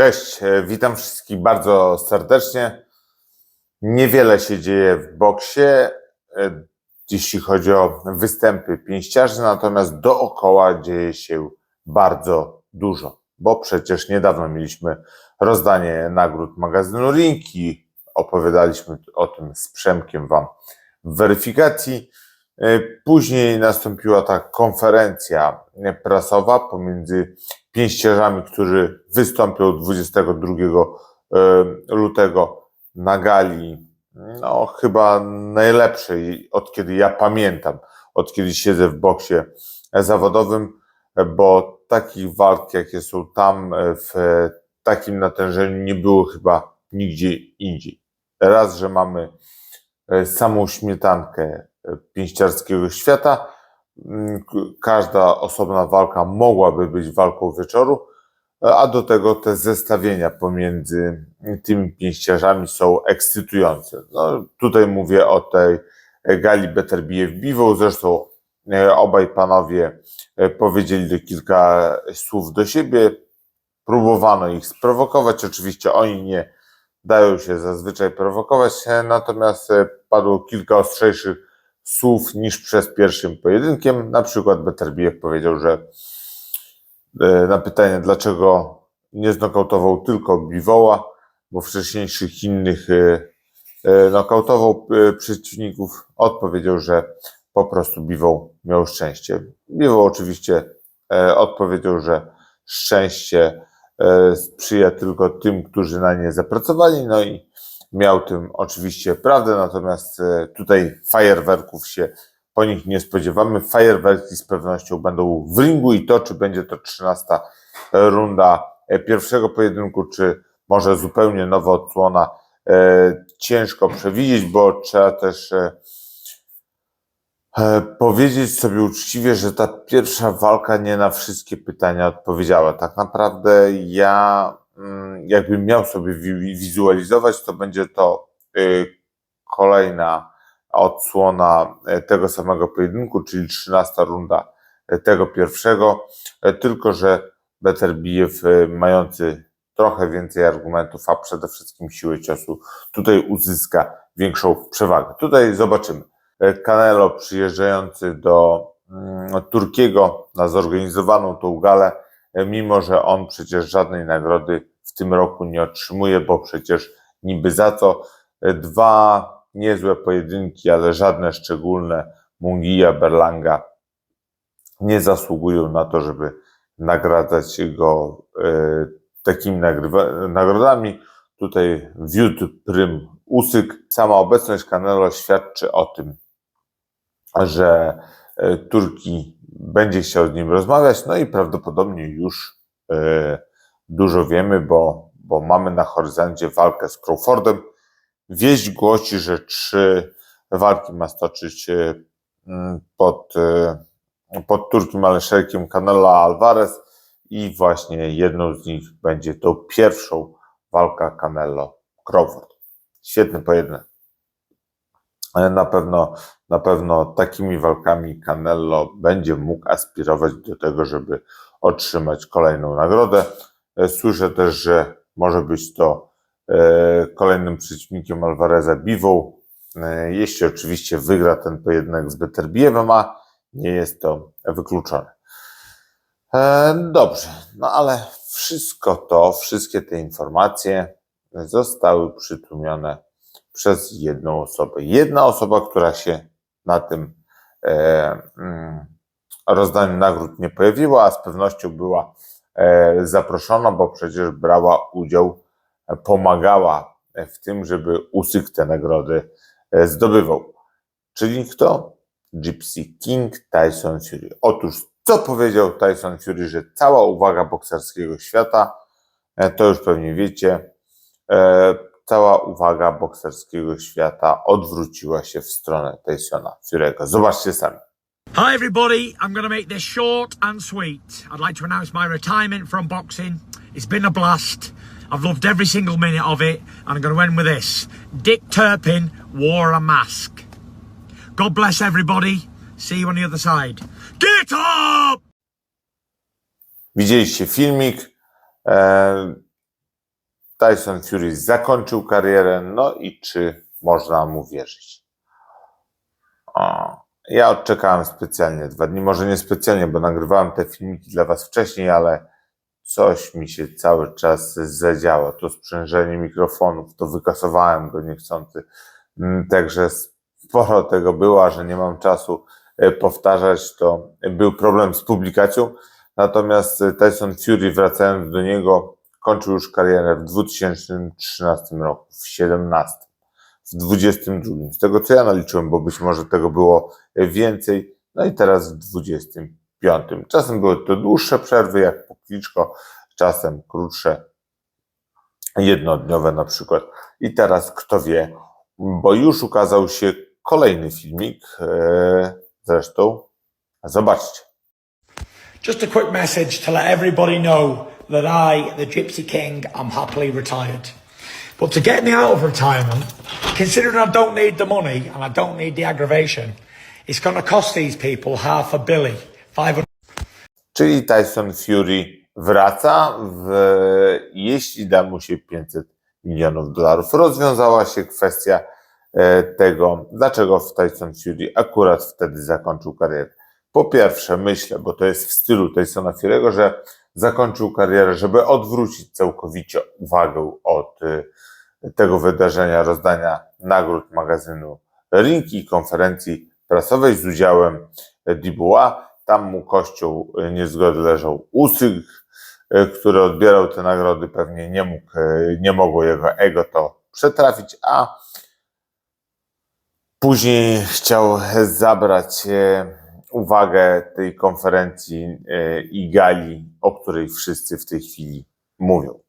Cześć, e, witam wszystkich bardzo serdecznie. Niewiele się dzieje w boksie, e, jeśli chodzi o występy pięściarzy, natomiast dookoła dzieje się bardzo dużo, bo przecież niedawno mieliśmy rozdanie nagród magazynu Rinki. Opowiadaliśmy o tym z Przemkiem Wam w weryfikacji. E, Później nastąpiła ta konferencja prasowa pomiędzy pięściarzami, którzy wystąpią 22 e, lutego na gali, no chyba najlepszej, od kiedy ja pamiętam, od kiedy siedzę w boksie zawodowym, bo takich walk, jakie są tam e, w takim natężeniu nie było chyba nigdzie indziej. Raz, że mamy samą śmietankę pięściarskiego świata, Mm, każda osobna walka mogłaby być walką wieczoru, a do tego te zestawienia pomiędzy tymi pięściarzami są ekscytujące. No, tutaj mówię o tej gali Beterbiev Biwą, zresztą e, obaj panowie e, powiedzieli kilka słów do siebie, próbowano ich sprowokować, oczywiście oni nie dają się zazwyczaj prowokować, e, natomiast padło kilka ostrzejszych słów niż przez pierwszym pojedynkiem. Na przykład Beterbiev powiedział, że e, na pytanie, dlaczego nie znokautował tylko Biwoła, bo wcześniejszych innych e, e, nokautował przeciwników, odpowiedział, że po prostu Biwoł miał szczęście. Biwoł oczywiście odpowiedział, że szczęście sprzyja tylko tym, którzy na nie zapracowali, no i miał tym oczywiście prawdę, natomiast e, tutaj fajerwerków się po nich nie spodziewamy. Fajerwerki z pewnością będą w ringu i to, czy będzie to 13 runda e, pierwszego pojedynku, czy może zupełnie nowa odsłona, e, ciężko przewidzieć, bo trzeba też powiedzieć sobie uczciwie, że ta pierwsza walka nie na wszystkie pytania odpowiedziała. Tak naprawdę ja, jakbym miał sobie wi- wizualizować, to będzie to y, kolejna odsłona e, tego samego pojedynku, czyli 13 runda e, tego pierwszego, e, tylko że Beterbiev e, mający trochę więcej argumentów, a przede wszystkim siły ciosu, tutaj uzyska większą przewagę. Tutaj zobaczymy. Canelo przyjeżdżający do mm, Turkiego na zorganizowaną tą galę, mimo że on przecież żadnej nagrody w tym roku nie otrzymuje, bo przecież niby za co. E, Dwa niezłe pojedynki, ale żadne szczególne. Mungia, Berlanga nie zasługują na to, żeby nagradzać go e, takimi nagrodami. Tutaj wiódł prym usyk. Sama obecność Canelo świadczy o tym, że e, Turki będzie chciał z nim rozmawiać, no i prawdopodobnie już dużo wiemy, bo, bo mamy na horyzoncie walkę z Crawfordem. Wieść głosi, że trzy walki ma stoczyć e, m, pod, e, pod Turkiem Aleszerkiem Canelo Alvarez i właśnie jedną z nich będzie tą pierwszą walka Canelo Crawford. Świetny pojedynek. Na pewno, na pewno takimi walkami Canelo będzie mógł aspirować do tego, żeby otrzymać kolejną nagrodę. E, Słyszę też, że może być to e, kolejnym przeciwnikiem Alvareza Biwą, e, jeśli oczywiście wygra ten pojedynek z Beterbiewem, a nie jest to wykluczone. Dobrze, no ale wszystko to, wszystkie te informacje zostały przytłumione przez jedną osobę. Jedna osoba, która się na tym mm, rozdaniu nagród nie pojawiła, a z pewnością była e, zaproszona, bo przecież brała udział, e, pomagała w tym, żeby Usyk te nagrody e, zdobywał. Czyli kto? Gypsy King Tyson Fury. Otóż co powiedział Tyson Fury, że cała uwaga bokserskiego świata, to już pewnie wiecie, cała uwaga bokserskiego świata odwróciła się w stronę Tysona Fury'ego. Zobaczcie sami. Hi, everybody. I'm going to make this short and sweet. I'd like to announce my retirement from boxing. It's been a blast. I've loved every single minute of it, and I'm going to end with this Dick Turpin wore a mask. God bless everybody. See you on the other side. Get up! Widzieliście filmik. Tyson Fury zakończył karierę, no i czy można mu wierzyć? O, ja odczekałem specjalnie dwa dni, może nie specjalnie, bo nagrywałem te filmiki dla Was wcześniej, ale coś mi się cały czas zadziało. To sprzężenie mikrofonów, to wykasowałem go niechcący. Mm, Także sporo tego było, a że nie mam czasu e, powtarzać, to był problem z publikacją. Natomiast e, Tyson Fury, wracając do niego, kończył już karierę w 2013 roku, w 2017, w 2022. Z tego co ja naliczyłem, bo być może tego było więcej. No i teraz w 2025. Czasem były to dłuższe przerwy, jak po Kliczko, czasem krótsze, jednodniowe na przykład. I teraz kto wie, bo już ukazał się kolejny filmik. e, Zresztą zobaczcie. Just a quick message to let everybody know that I, the Gypsy King, am happily retired. But to get me considering I don't need the money and I don't need the aggravation, it's going to cost these people half a billy, 500 Czyli Tyson Fury wraca, w, jeśli da mu się 500 milionów dolarów. Rozwiązała się kwestia e, tego, dlaczego Tyson Fury akurat wtedy zakończył karierę. Po pierwsze, myślę, bo to jest w stylu Tysona Fury'ego, że zakończył karierę, żeby odwrócić całkowicie uwagę od e, tego wydarzenia, rozdania nagród magazynu Ring i konferencji prasowej z udziałem Dubois. Tam mu kościół niezgody leżał Usyk, który odbierał te nagrody, pewnie nie mógł, nie mogło jego ego to przetrafić, a później chciał zabrać e, uwagę tej konferencji e, i gali, o której wszyscy w tej chwili mówią.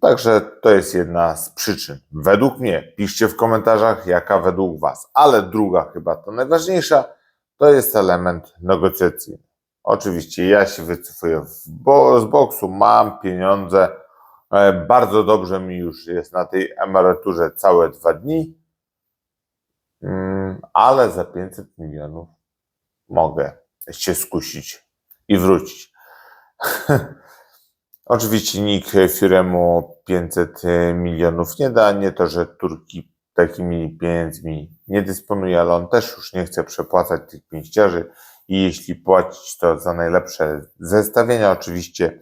Także to jest jedna z przyczyn. Według mnie, piszcie w komentarzach, jaka według Was. Ale druga, chyba to najważniejsza, to jest element negocjacyjny. Oczywiście ja się wycofuję bo, z boksu, mam pieniądze, e, bardzo dobrze mi już jest na tej emeryturze całe dwa dni, Mm, ale za 500 milionów mogę się skusić i wrócić. Oczywiście nikt Firemu 500 milionów nie da, nie to, że Turki takimi pieniędzmi nie dysponuje, ale on też już nie chce przepłacać tych pięściarzy i jeśli płacić to za najlepsze zestawienia, oczywiście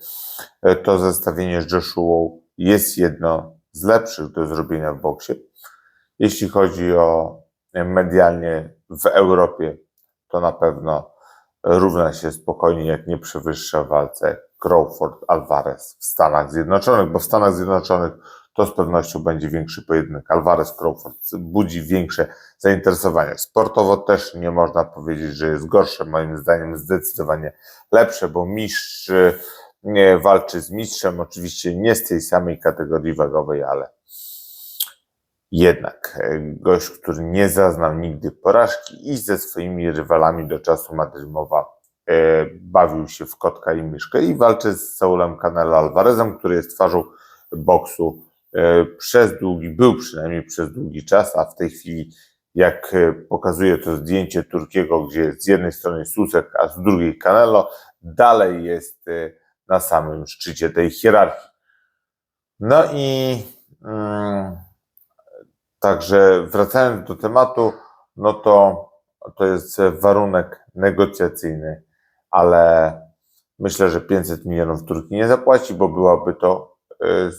e, to zestawienie z Joshua jest jedno z lepszych do zrobienia w boksie. Jeśli chodzi o medialnie w Europie, to na pewno równa się spokojnie, jak nie przewyższa walce Crawford Alvarez w Stanach Zjednoczonych, bo w Stanach Zjednoczonych to z pewnością będzie większy pojedynek. Alvarez Crawford budzi większe zainteresowanie. Sportowo też nie można powiedzieć, że jest gorsze, moim zdaniem zdecydowanie lepsze, bo mistrz nie walczy z mistrzem, oczywiście nie z tej samej kategorii wagowej, ale jednak e, gość, który nie zaznał nigdy porażki i ze swoimi rywalami do czasu Madrymowa bawił się w kotka i myszkę i walczy z Saulem Canelo Alvarezem, który jest twarzą boksu e, przez długi, był przynajmniej przez długi czas, a w tej chwili jak e, pokazuje to zdjęcie Turkiego, gdzie z jednej strony Susek, a z drugiej Canelo, dalej jest e, na samym szczycie tej hierarchii. No i mm, Także wracając do tematu, no to to jest warunek negocjacyjny, ale myślę, że 500 milionów Turki nie zapłaci, bo byłaby to y,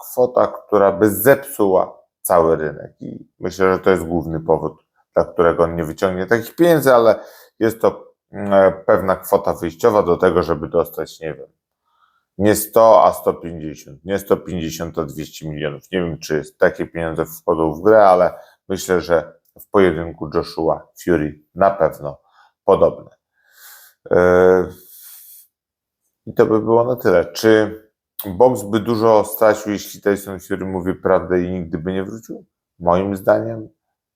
kwota, która by zepsuła cały rynek. I myślę, że to jest główny powód, dla którego on nie wyciągnie takich pieniędzy, ale jest to mm, pewna kwota wyjściowa do tego, żeby dostać, nie wiem, nie 100, a 150. Nie 150, a 200 milionów. Nie wiem, czy takie pieniądze wchodzą w grę, ale myślę, że w pojedynku Joshua Fury na pewno podobne. Yy, I to by było na tyle. Czy boks by dużo stracił, jeśli Tyson Fury mówi prawdę i nigdy by nie wrócił? Moim zdaniem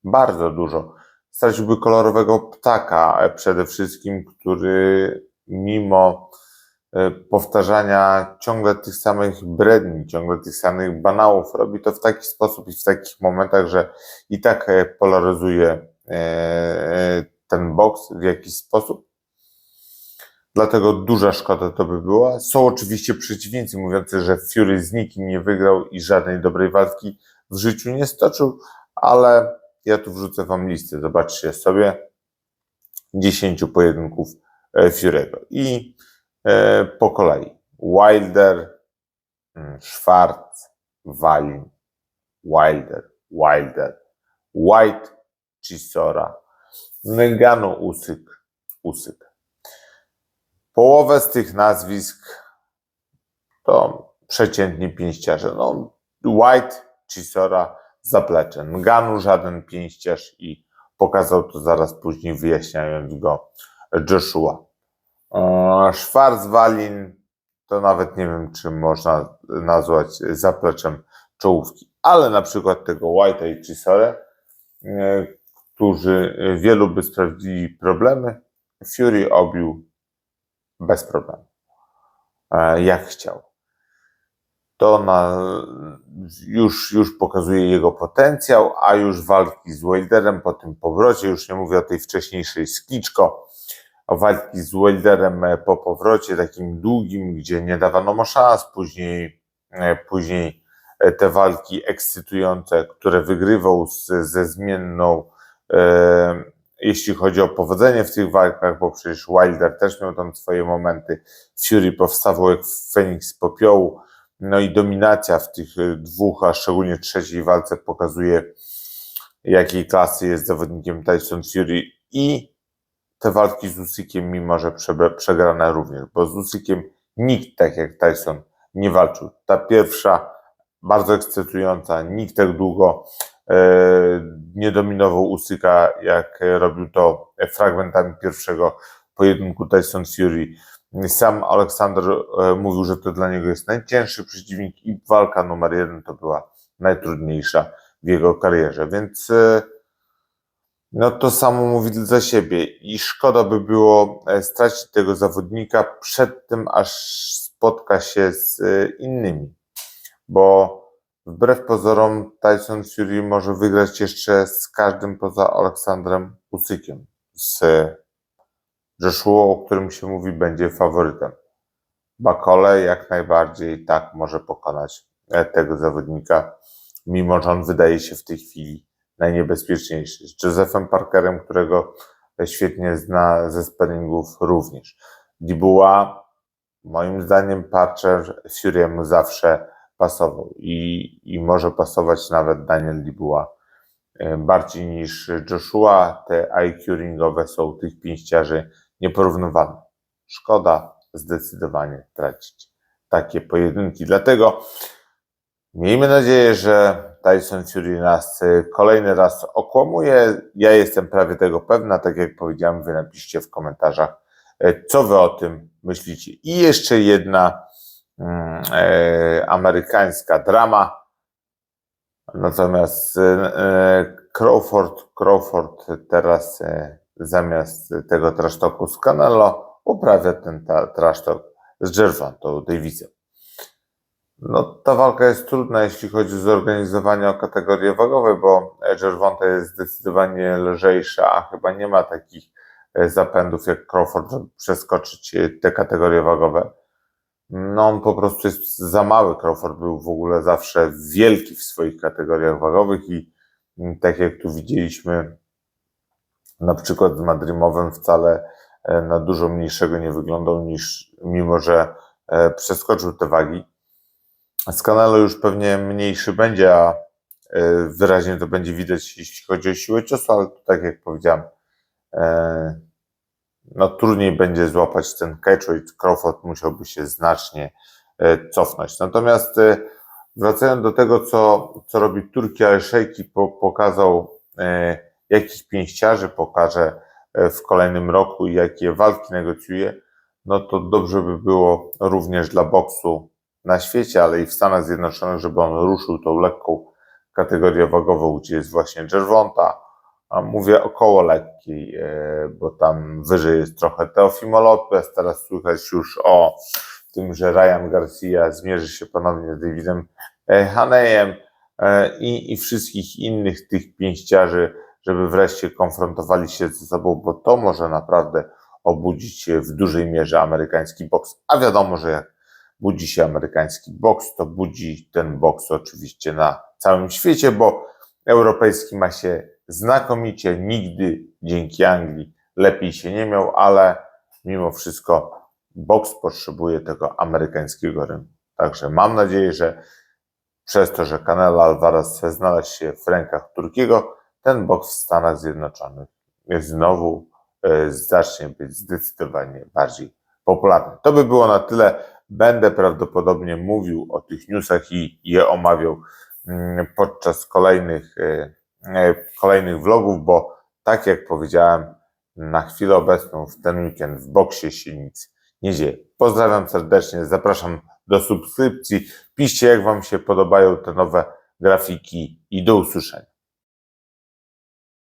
bardzo dużo. Straciłby kolorowego ptaka e, przede wszystkim, który mimo e, powtarzania ciągle tych samych bredni, ciągle tych samych banałów. Robi to w taki sposób i w takich momentach, że i tak e, polaryzuje e, ten boks w jakiś sposób. Dlatego duża szkoda to by była. Są oczywiście przeciwnicy mówiący, że Fury z nikim nie wygrał i żadnej dobrej walki w życiu nie stoczył, ale ja tu wrzucę wam listę. Zobaczcie sobie 10 pojedynków e, Fury'ego. I e, po kolei Wilder, mm, Schwarz, Walin, Wilder, Wilder, White, Chisora, Ngannou, Usyk, Usyk. Połowę z tych nazwisk to przeciętni pięściarze. No, White, Chisora, zaplecze. Nganu żaden pięściarz i pokazał to zaraz później, wyjaśniając go Joshua. Eee, Schwarzwalin to nawet nie wiem, czy można nazwać zapleczem czołówki, ale na przykład tego White'a i Chisorę, e, którzy wielu by sprawdzili problemy, Fury obił bez problemu. E, Jak chciał. To na, już, już pokazuje jego potencjał, a już walki z Wilderem po tym powrocie, już nie mówię o tej wcześniejszej skiczko, o walki z Wilderem e, po powrocie takim długim, gdzie nie dawano mu szans, później, e, później te walki ekscytujące, które wygrywał z, ze zmienną, jeśli chodzi o powodzenie w tych walkach, bo przecież Wilder też miał tam swoje momenty, Fury powstawał jak Feniks z popiołu, no i dominacja w tych e, dwóch, a szczególnie trzeciej walce pokazuje, jakiej klasy jest zawodnikiem Tyson Fury. I te walki z Usykiem, mimo że prze, przegrane również, bo z Usykiem nikt tak jak Tyson nie walczył. Ta pierwsza, bardzo ekscytująca, nikt tak długo nie dominował Usyka, jak robił to fragmentami pierwszego pojedynku Tyson Fury. Sam Aleksander e, mówił, że to dla niego jest najcięższy przeciwnik i walka numer jeden to była najtrudniejsza w jego karierze, więc e, no to samo mówi za siebie. I szkoda by było e, stracić tego zawodnika przed tym, aż spotka się z e, innymi, bo wbrew pozorom Tyson Fury może wygrać jeszcze z każdym poza Aleksandrem Usykiem, z Joshua, o którym się mówi, będzie faworytem. Bakole jak najbardziej tak może pokonać e, tego zawodnika, mimo że on wydaje się w tej chwili najniebezpieczniejszy. Z Josephem Parkerem, którego świetnie zna ze sparingów również. Dibuła, moim zdaniem, Parcher Fury'emu zawsze pasował i, i może pasować nawet Daniel Dibuła e, bardziej niż Joshua. Te IQ ringowe są tych pięściarzy nieporównywalne. Szkoda zdecydowanie tracić takie pojedynki. Dlatego miejmy nadzieję, że Tyson Fury nas y, kolejny raz okłamuje. Ja jestem prawie tego pewna. Tak jak powiedziałem, wy napiszcie w komentarzach, y, co wy o tym myślicie. I jeszcze jedna e, amerykańska drama. Natomiast e, e, Crawford, Crawford teraz e, zamiast tego trasztoku z Canelo uprawia ten trasztok z Gervonta Davisem. No, ta walka jest trudna, jeśli chodzi o zorganizowanie o kategorie wagowe, bo Gervonta jest zdecydowanie lżejsza, a chyba nie ma takich e, zapędów jak Crawford, żeby przeskoczyć e, te kategorie wagowe. No, on po prostu jest za mały. Crawford był w ogóle zawsze wielki w swoich kategoriach wagowych i mm, tak jak tu widzieliśmy, na przykład z Madrimowem wcale e, na dużo mniejszego nie wyglądał niż, mimo że e, przeskoczył te wagi. Z Canelo już pewnie mniejszy będzie, a e, wyraźnie to będzie widać, jeśli chodzi o siłę ciosu, ale tak jak powiedziałem, no trudniej będzie złapać ten catchweight. Crawford musiałby się znacznie e, cofnąć. Natomiast e, wracając do tego, co, co robi Turki Al-Sheiki, po, pokazał e, jakich pięściarzy pokaże w kolejnym roku i jakie walki negocjuje, no to dobrze by było również dla boksu na świecie, ale i w Stanach Zjednoczonych, żeby on ruszył tą lekką kategorię wagową, gdzie jest właśnie Gervonta, a mówię około lekkiej, e, bo tam wyżej jest trochę Teofimo Lopez, teraz słychać już o tym, że Ryan Garcia zmierzy się ponownie z Davidem e, Hanejem e, i, i wszystkich innych tych pięściarzy, żeby wreszcie konfrontowali się ze sobą, bo to może naprawdę obudzić w dużej mierze amerykański boks. A wiadomo, że jak budzi się amerykański boks, to budzi ten boks oczywiście na całym świecie, bo europejski ma się znakomicie, nigdy dzięki Anglii lepiej się nie miał, ale mimo wszystko boks potrzebuje tego amerykańskiego rynku. Także mam nadzieję, że przez to, że Canelo Alvarez chce znaleźć się w rękach Turkiego, ten boks w Stanach Zjednoczonych znowu e, zacznie być zdecydowanie bardziej popularny. To by było na tyle. Będę prawdopodobnie mówił o tych newsach i je omawiał mm, podczas kolejnych, e, kolejnych vlogów, bo tak jak powiedziałem, na chwilę obecną w ten weekend w boksie się nic nie dzieje. Pozdrawiam serdecznie, zapraszam do subskrypcji. Piszcie, jak Wam się podobają te nowe grafiki i do usłyszenia.